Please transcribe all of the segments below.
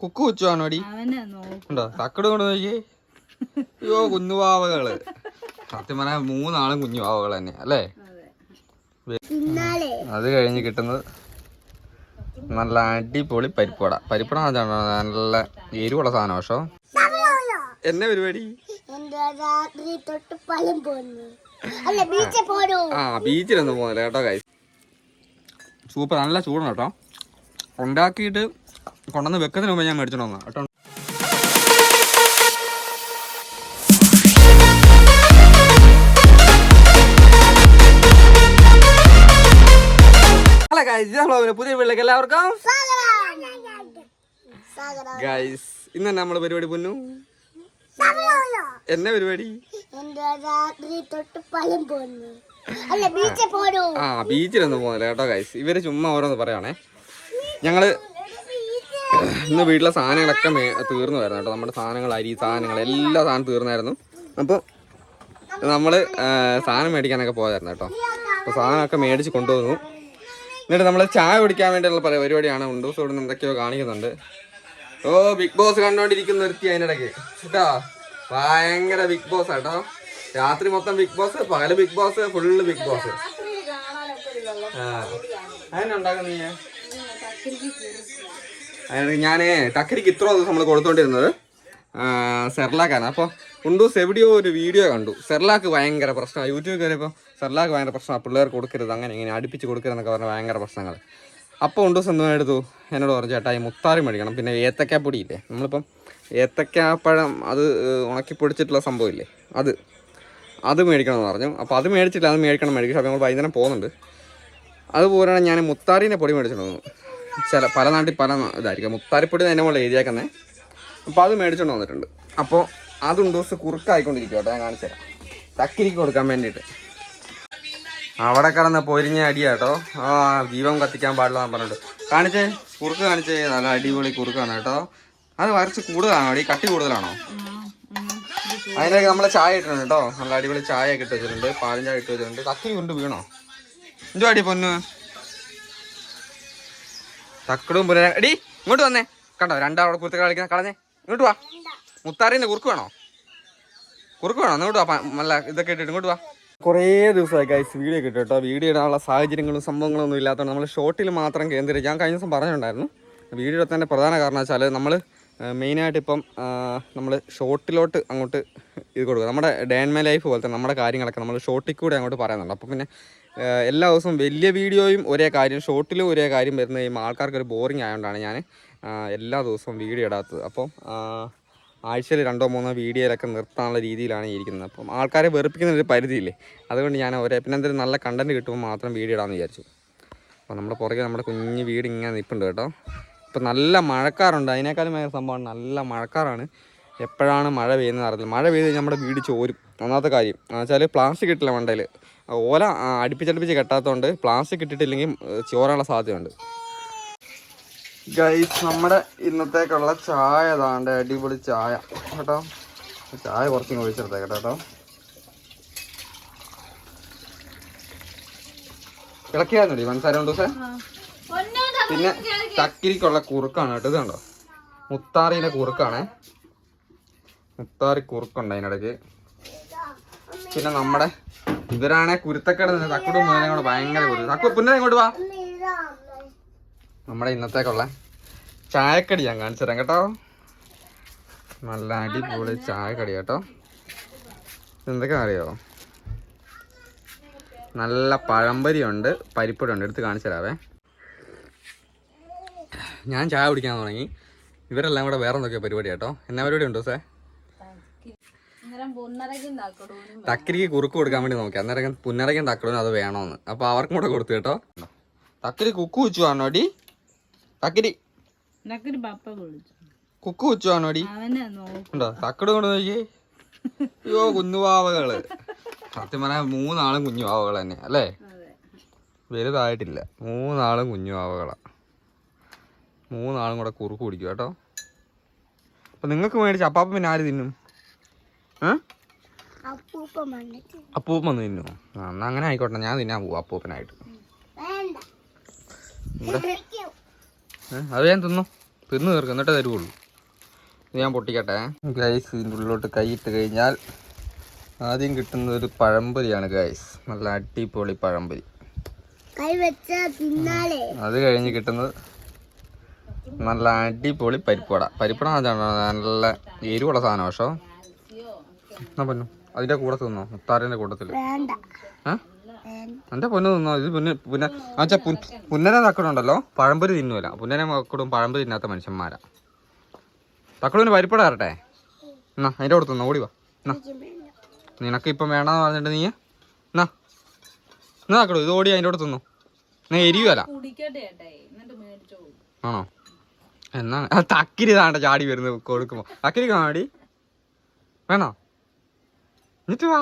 കുക്കു വെച്ചു ആണോടി അവനെ നോക്കും. ഉണ്ടോ? തക്കട് കൊണ്ട് നോക്കി അയ്യോ കുഞ്ഞുവാവകൾ. സത്യം പറഞ്ഞാൽ മൂന്നാളും കുഞ്ഞുവാവകൾ തന്നെ അല്ലേ? അതെ അത് കഴിഞ്ഞ് കിട്ടുന്നത് നല്ല അടിപൊളി പരിപ്പട പരിപ്പട നല്ല എരിവുള്ള സാധനം പക്ഷോ. എന്നെ പരിപാടി? രാത്രി തൊട്ട് പലം പോന്നു. അല്ല ബീച്ചിൽ പോരൂ ആ ബീച്ചിലൊന്നും പോകുന്നില്ല കേട്ടോ കൈ സൂപ്പർ നല്ല ചൂടാണ് കേട്ടോ. ഉണ്ടാക്കിയിട്ട് കൊണ്ടുവന്ന് വെക്കുന്നതിന് മുമ്പ് ഞാൻ മേടിച്ചോണ്ട് വന്നാ കേട്ടോ? പുതിയ വീട്ടിലേക്ക് എല്ലാവർക്കും. ഗൈസ് ഇന്ന് നമ്മളെ പരിപാടി പൊന്നു? എന്നെ പരിപാടി? രാത്രി തൊട്ട് പലം പോന്നു. അല്ല ബീച്ചിൽ പോരൂ ആ ബീച്ചിലൊന്നും പോകുന്നില്ല കേട്ടോ ഗൈസ് ഇവർ ചുമ്മാ ഓരോന്ന് പറയാണേ ഞങ്ങൾ ഇന്ന് വീട്ടിലെ സാധനങ്ങളൊക്കെ മേ തീർന്നു വരുന്നു കേട്ടോ. നമ്മുടെ സാധനങ്ങൾ അരി സാധനങ്ങൾ എല്ലാ സാധനം തീർന്നായിരുന്നു. അപ്പോൾ നമ്മൾ സാധനം മേടിക്കാനൊക്കെ പോയായിരുന്നു കേട്ടോ. അപ്പോൾ സാധനമൊക്കെ മേടിച്ച് കൊണ്ടുവന്നു. എന്നിട്ട് നമ്മൾ ചായ കുടിക്കാൻ വേണ്ടിയുള്ള പല പരിപാടിയാണ് ഉണ്ടോ ഇവിടെ എന്തൊക്കെയോ കാണിക്കുന്നുണ്ട്. ഓ ബിഗ് ബോസ് കണ്ടുകൊണ്ടിരിക്കുന്ന നിർത്തി അതിനിടയ്ക്ക്. കേട്ടോ. ഭയങ്കര ബിഗ് ബോസ് കേട്ടോ രാത്രി മൊത്തം ബിഗ് ബോസ് പകൽ big boss full big boss. ആ. അതിനുണ്ടാക്കുന്ന ഞാൻ ടക്കരിക്ക് ഇത്ര ദിവസം നമ്മൾ കൊടുത്തോണ്ടിരുന്നത് സെർലാക്കാണ്. അപ്പോൾ ഉണ്ടൂസ് എവിടെയോ ഒരു വീഡിയോ കണ്ടു. സെർലാക്ക് ഭയങ്കര പ്രശ്നമാണ് യൂട്യൂബ് കയറിയപ്പോൾ സെർലാക്ക് ഭയങ്കര പ്രശ്നമാണ് പിള്ളേർ കൊടുക്കരുത് അങ്ങനെ ഇങ്ങനെ അടുപ്പിച്ച് കൊടുക്കരുതെന്നൊക്കെ പറഞ്ഞ ഭയങ്കര പ്രശ്നങ്ങൾ അപ്പോൾ ഉണ്ടൂസ് എന്തും എടുത്തു? എന്നോട് പറഞ്ഞു ചേട്ടാ ഈ മുത്താറി മേടിക്കണം. പിന്നെ ഏത്തക്കാപ്പൊടി പൊടിയില്ലേ നമ്മളിപ്പം ഏത്തക്കാപ്പഴം അത് ഉണക്കി പൊടിച്ചിട്ടുള്ള സംഭവമില്ലേ? അത്. അത് മേടിക്കണം എന്ന് പറഞ്ഞു. അപ്പോൾ അത് മേടിച്ചില്ല അത് മേടിക്കണം മേടിക്കും അപ്പോൾ ഞങ്ങൾ വൈകുന്നേരം പോകുന്നുണ്ട്. അതുപോലെയാണ് ഞാൻ മുത്താറിന്റെ പൊടി മേടിച്ചിട്ട് വന്നു. ചില പല നാട്ടിൽ പല ഇതായിരിക്കും. മുത്താരിപ്പൊടി തന്നെ നമ്മൾ എഴുതിയേക്കുന്നത് അപ്പോൾ അത് മേടിച്ചുകൊണ്ട് വന്നിട്ടുണ്ട്. അപ്പോൾ അതും ദിവസം കുറുക്കായിക്കൊണ്ടിരിക്കും കേട്ടോ ഞാൻ കാണിച്ചു തരാം. കൊടുക്കാൻ വേണ്ടിയിട്ട്. അവിടെ കിടന്ന പൊരിഞ്ഞ അടിയാട്ടോ ആ ജീവൻ കത്തിക്കാൻ പാടില്ല എന്ന് പറഞ്ഞിട്ട്. കാണിച്ചേ? കുറുക്ക് കാണിച്ചേ. നല്ല അടിപൊളി കുറുക്കാണ് കേട്ടോ. അത് വരച്ച് കൂടുതലാണോ? അടി കട്ടി കൂടുതലാണോ? അതിനൊക്കെ നമ്മളെ ചായ ഇട്ടിട്ടുണ്ട് കേട്ടോ. നല്ല അടിപൊളി ചായ ഒക്കെ ഇട്ട് വെച്ചിട്ടുണ്ട്. പാലും ചായ ഇട്ട് വെച്ചിട്ടുണ്ട്. തക്കിരി കൊണ്ട് വീണോ? എന്തോ അടി പൊന്നു? തക്കടും പുര എടി ഇങ്ങോട്ട് വന്നേ. കണ്ടോ രണ്ടാളോട് കുത്തി കളിക്കുന്ന കളഞ്ഞേ. ഇങ്ങോട്ട് വാ. മുത്താറിന്ന് കുറുക്ക് വേണോ? കുറുക്ക് വേണോ? ഇങ്ങോട്ട് വാ നല്ല ഇതൊക്കെ ഇട്ടിട്ട് ഇങ്ങോട്ട് വാ. കുറേ ദിവസമായി ഗൈസ് വീഡിയോ കിട്ടും കേട്ടോ. വീഡിയോ ഇടാനുള്ള സാഹചര്യങ്ങളും സംഭവങ്ങളും ഒന്നും ഇല്ലാത്തതുകൊണ്ട് നമ്മൾ ഷോർട്ടിൽ മാത്രം കേന്ദ്രീകരിച്ച് ഞാൻ കഴിഞ്ഞ ദിവസം പറഞ്ഞിട്ടുണ്ടായിരുന്നു. വീഡിയോ എടുത്തതിന്റെ പ്രധാന കാരണം വെച്ചാൽ നമ്മൾ മെയിനായിട്ട് ഇപ്പം നമ്മൾ ഷോർട്ടിലോട്ട് അങ്ങോട്ട് ഇത് കൊടുക്കുക. നമ്മുടെ ഡേ ആൻഡ് മൈ ലൈഫ് പോലത്തെ നമ്മുടെ കാര്യങ്ങളൊക്കെ നമ്മൾ ഷോർട്ടിൽ കൂടെ അങ്ങോട്ട് പറയുന്നുണ്ട്. അപ്പോൾ പിന്നെ എല്ലാ ദിവസവും വലിയ വീഡിയോയും ഒരേ കാര്യം ഷോർട്ടിലും ഒരേ കാര്യം വരുന്ന കഴിയുമ്പോൾ ആൾക്കാർക്ക് ഒരു ബോറിംഗ് ആയതുകൊണ്ടാണ് ഞാൻ എല്ലാ ദിവസവും വീഡിയോ ഇടാത്തത്. അപ്പം ആഴ്ചയിൽ രണ്ടോ മൂന്നോ വീഡിയോയിലൊക്കെ നിർത്താനുള്ള രീതിയിലാണ് ഇരിക്കുന്നത്. അപ്പം ആൾക്കാരെ വെറുപ്പിക്കുന്ന ഒരു പരിധിയില്ലേ? അതുകൊണ്ട് ഞാൻ ഒരേ പിന്നെ എന്തെങ്കിലും നല്ല കണ്ടന്റ് കിട്ടുമ്പോൾ മാത്രം വീഡിയോ ഇടാമെന്ന് വിചാരിച്ചു. അപ്പോൾ നമ്മുടെ പുറകെ നമ്മുടെ കുഞ്ഞ് വീട് ഇങ്ങനെ നിൽപ്പുണ്ട് കേട്ടോ. ഇപ്പം നല്ല മഴക്കാറുണ്ട്. അതിനേക്കാളും ഭയങ്കര സംഭവമാണ് നല്ല മഴക്കാറാണ്. എപ്പോഴാണ് മഴ പെയ്യുന്നത് അറിയില്ല. മഴ പെയ്ത് നമ്മുടെ വീട് ചോരും. ഒന്നാമത്തെ കാര്യം എന്ന് വെച്ചാൽ പ്ലാസ്റ്റിക് ഇട്ടില്ല മണ്ടയിൽ ഓല അടുപ്പിച്ചടുപ്പിച്ച് കെട്ടാത്തതുകൊണ്ട് പ്ലാസ്റ്റിക് ഇട്ടിട്ടില്ലെങ്കിൽ ചോറാനുള്ള സാധ്യതയുണ്ട്. ഗൈസ് നമ്മുടെ ഇന്നത്തേക്കുള്ള ചായ താണ്ട് അടിപൊളി ചായ. കേട്ടോ? ചായ കുറച്ച് ഒഴിച്ചെടുത്തേക്കട്ടെ കേട്ടോ ഇളക്കിയായിരുന്നു കൊണ്ട് ദിവസം പിന്നെ ചക്കിരിക്കുള്ള കുറുക്കാണ് കേട്ടോ. ഇത് കണ്ടോ? മുത്താറിന്റെ കുറുക്കാണേ. മുത്താറി കുറുക്കുണ്ട് അതിനിടയ്ക്ക്. പിന്നെ നമ്മുടെ ഇവരാണെ കുരുത്തക്കട തക്കുടും മുതലേ കൂടെ ഭയങ്കര കുരു. തക്കു പുന്നെ ഇങ്ങോട്ട് വാ. നമ്മുടെ ഇന്നത്തേക്കുള്ള ചായക്കടി ഞാൻ കാണിച്ചു തരാം കേട്ടോ. നല്ല അടിപൊളി ചായക്കടി കേട്ടോ. എന്തൊക്കെയാ അറിയോ? നല്ല പഴംപരിയുണ്ട് പരിപ്പൊടി ഉണ്ട് എടുത്ത് കാണിച്ചു തരാവേ. ഞാൻ ചായ കുടിക്കാൻ തുടങ്ങി. ഇവരെല്ലാം കൂടെ വേറെ എന്തൊക്കെയോ പരിപാടി കേട്ടോ. എന്നാ പരിപാടി ഉണ്ടോ സേ തക്കരിക്ക് കുറുക്ക് കൊടുക്കാൻ വേണ്ടി നോക്കി. അന്നേരം പുന്നരയ്ക്കും തക്കടിനും അത് വേണമെന്ന് അപ്പൊ അവർക്കും കൂടെ കൊടുത്തു കേട്ടോ. തക്കരി കുക്കു വെച്ചു ആണോടി തക്കരി കുക്ക് വെച്ചു ആണോടി അവനെ നോക്കും. ഉണ്ടോ? തക്കട് കൊണ്ട് നോക്കി. അയ്യോ കുഞ്ഞുവാവകൾ. സത്യം പറഞ്ഞാൽ മൂന്നാളും കുഞ്ഞുവാവകൾ തന്നെ അല്ലേ? വലുതായിട്ടില്ല. മൂന്നാളും കുഞ്ഞുവാവകളാ. മൂന്നാളും കൂടെ കുറുക്ക് കുടിക്കും കേട്ടോ. അപ്പൊ നിങ്ങൾക്ക് മേടിച്ച അപ്പാപ്പ പിന്നെ ആര് തിന്നും? അപ്പൂപ്പം അപ്പൂപ്പൻ വന്ന് തിന്നു? എന്നാ അങ്ങനെ ആയിക്കോട്ടെ. ഞാൻ തിന്നാൻ പോവും അപ്പൂപ്പനായിട്ട്. അത് ഞാൻ തിന്നു? തിന്നു തീർക്കും. എന്നിട്ടേ തരുവുള്ളൂ. ഞാൻ പൊട്ടിക്കട്ടെ. ഗൈസ് ഇതിന്റെ ഉള്ളിലോട്ട് കൈയിട്ട് കഴിഞ്ഞാൽ ആദ്യം കിട്ടുന്നത് ഒരു പഴംപൊരിയാണ് ഗൈസ്. നല്ല അടിപൊളി പഴംപൊരി. അത് കഴിഞ്ഞ് കിട്ടുന്നത് നല്ല അടിപൊളി പരിപ്പുവട. പരിപ്പട നല്ല എരിവുള്ള സാധനം പക്ഷോ. എന്നാ പൊന്നു? അതിന്റെ കൂടെ തിന്നോ? മുത്താറിന്റെ കൂട്ടത്തിൽ. എന്റെ പൊന്നു തിന്നോ? ഇത് പിന്നെ പിന്നെ ആച്ചാ പുന്നനെ തക്കടുണ്ടല്ലോ പഴംപൊരി തിന്നൂല. പുന്നനെ മക്കളും പഴംപൊരി തിന്നാത്ത മനുഷ്യന്മാരാ. തക്കടുവിന് പരിപ്പട തരട്ടെ? എന്നാ അതിന്റെ കൂടെ തിന്നോ. ഓടി വാ. എന്നാ. നിനക്ക് ഇപ്പം വേണമെന്ന് പറഞ്ഞിട്ട് നീ എന്നാ. എന്നാ തക്കടു ഇത് ഓടി അതിന്റെ കൂടെ തിന്നു. എന്നാ എന്നിട്ട് മേടിച്ചോ ആണോ? എന്നാ? തക്കിരി താണ്ട ചാടി വരുന്നത് കൊടുക്കുമ്പോ. തക്കിരി കാണാടി. വേണോ? എന്നിട്ട് വാ.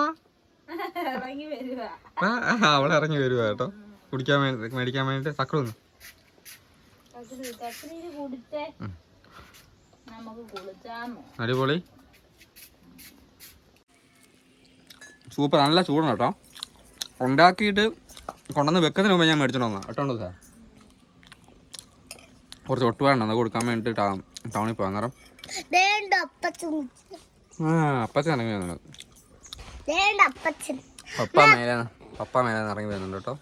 അവളെ ഇറങ്ങി വരുവാ കേട്ടോ. കുടിക്കാൻ വേണ്ടി മേടിക്കാൻ വേണ്ടിട്ട് കുളിച്ചാന്നോ അടിപൊളി. സൂപ്പർ നല്ല ചൂടാണ് കേട്ടോ. ഉണ്ടാക്കിയിട്ട് കൊണ്ടുവന്ന് വെക്കുന്നതിന് മുമ്പ് ഞാൻ മേടിച്ചോണ്ട് വന്നാ കേട്ടോ സാർ കുറച്ച് ഒട്ട് വേണ്ട കൊടുക്കാൻ വേണ്ടി ടൗണിൽ പോകാൻ നേരം ആ അപ്പച്ചൻ ഇറങ്ങി വരുന്നുണ്ട്. പപ്പ മേലെ പപ്പ മേലെ ഇറങ്ങി വരുന്നുണ്ട് കേട്ടോ.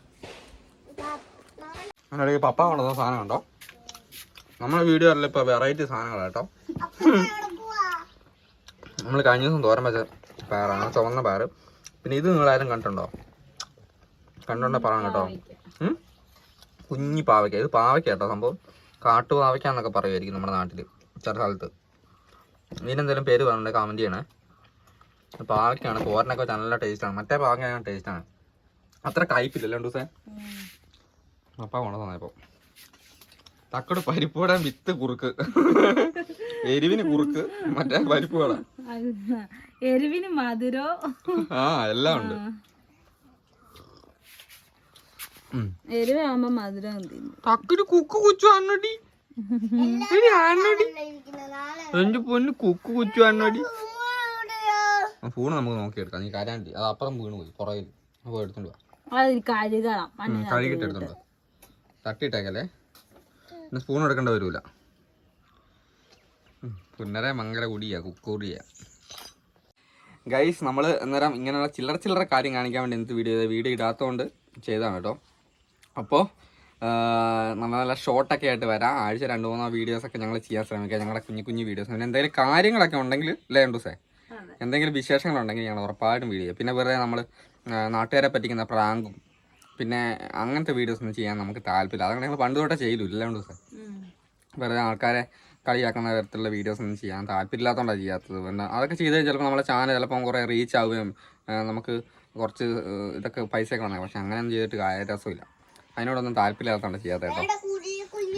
അതിനിടയ്ക്ക് പപ്പ കൊണ്ടുവന്ന സാധനം ഉണ്ടോ? നമ്മുടെ അല്ല ഇപ്പൊ വെറൈറ്റി സാധനങ്ങളാണ് കേട്ടോ. നമ്മൾ കഴിഞ്ഞ ദിവസം തോരൻ വെച്ച പയറാണ് ചുവന്ന പയർ പിന്നെ ഇത് നിങ്ങളാരും കണ്ടിട്ടുണ്ടോ? കണ്ടുണ്ടോ പറയണം കേട്ടോ? കുഞ്ഞി പാവയ്ക്ക. ഇത് പാവയ്ക്ക കേട്ടോ സംഭവം. കാട്ടു പാവയ്ക്ക എന്നൊക്കെ പറയുമായിരിക്കും നമ്മുടെ നാട്ടിൽ ചില സ്ഥലത്ത്. ഇതിനെന്തെങ്കിലും പേര് പറഞ്ഞിട്ട് കമന്റ് ചെയ്യണേ. പാവയ്ക്കാണ് തോരനൊക്കെ വെച്ചാൽ നല്ല ടേസ്റ്റാണ് മറ്റേ പാവയ്ക്ക ടേസ്റ്റാണ് അത്ര കയ്പില്ലല്ലോ രണ്ടു ദിവസം അപ്പ കൊണ്ടു തന്നപ്പോ. തക്കട് പരിപ്പുവട വിത്ത് കുറുക്ക്. എരിവിന് കുറുക്ക് മറ്റേ പരിപ്പുവട. എരിവിന് മധുരോ? ആ എല്ലാം ഉണ്ട്. എരിവാകുമ്പോ മധുരം തക്കട് കുക്ക് കുച്ചു അണ്ണടി അണ്ണടി എന്റെ പൊന്ന് കുക്ക് കുച്ചു അണ്ണടി ഫോൺ ഫോണ് നമുക്ക് നോക്കിയെടുക്കാം. നീ കരാണ്ടി അത് അപ്പുറം വീണ് പോയി. പുറകിൽ അപ്പോൾ എടുത്തോണ്ട് കഴുകിയിട്ട് എടുത്തോണ്ട്. തട്ടിയിട്ടേക്കല്ലേ? പിന്നെ സ്പൂൺ എടുക്കേണ്ട വരൂല. പുന്നരെ മങ്കര കുടിയാ കുക്കൂടിയാ ഗൈസ് നമ്മൾ അന്നേരം ഇങ്ങനെയുള്ള ചില്ലറ ചില്ലറ കാര്യം കാണിക്കാൻ വേണ്ടി എന്ത് വീഡിയോ വീഡിയോ ഇടാത്തതുകൊണ്ട് ചെയ്തതാണ് കേട്ടോ. അപ്പോൾ നല്ല നല്ല ഷോർട്ടൊക്കെ ആയിട്ട് വരാം. ആഴ്ച രണ്ട് മൂന്നോ വീഡിയോസൊക്കെ ഞങ്ങൾ ചെയ്യാൻ ശ്രമിക്കാം. ഞങ്ങളുടെ കുഞ്ഞു കുഞ്ഞു വീഡിയോസ് പിന്നെ എന്തെങ്കിലും കാര്യങ്ങളൊക്കെ ഉണ്ടെങ്കിൽ അല്ലേ ഉണ്ടൂസേ എന്തെങ്കിലും വിശേഷങ്ങളുണ്ടെങ്കിൽ ഞങ്ങൾ ഉറപ്പായിട്ടും വീഡിയോ പിന്നെ വെറുതെ നമ്മൾ നാട്ടുകാരെ പറ്റിക്കുന്ന പ്രാങ്കും പിന്നെ അങ്ങനത്തെ വീഡിയോസ് ഒന്നും ചെയ്യാൻ നമുക്ക് താല്പര്യമില്ല. അതങ്ങനെ ഞങ്ങൾ പണ്ട് തൊട്ടേ ചെയ്യില്ല ഇല്ല ഉണ്ടൂസേ വെറുതെ ആൾക്കാരെ കളിയാക്കുന്ന തരത്തിലുള്ള വീഡിയോസ് ഒന്നും ചെയ്യാൻ താല്പര്യമില്ലാത്തതുകൊണ്ടാണ് ചെയ്യാത്തത്. പിന്നെ അതൊക്കെ ചെയ്ത് ചിലപ്പോൾ നമ്മുടെ ചാനൽ ചിലപ്പം കുറേ റീച്ച് ആവുകയും നമുക്ക് കുറച്ച് ഇതൊക്കെ പൈസയൊക്കെ ഉണ്ടാകും പക്ഷെ അങ്ങനെയൊന്നും ചെയ്തിട്ട് കാര്യ രസമില്ല. അതിനോടൊന്നും താല്പര്യമില്ലാത്തതാണ് ചെയ്യാത്ത കേട്ടോ.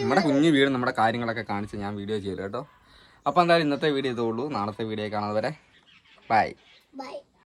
നമ്മുടെ കുഞ്ഞു വീട് നമ്മുടെ കാര്യങ്ങളൊക്കെ കാണിച്ച് ഞാൻ വീഡിയോ ചെയ്തു കേട്ടോ. അപ്പോൾ എന്തായാലും ഇന്നത്തെ വീഡിയോ ഇതേ ഉള്ളൂ. നാളത്തെ വീഡിയോ കാണാതെ വരെ ബൈ ബൈ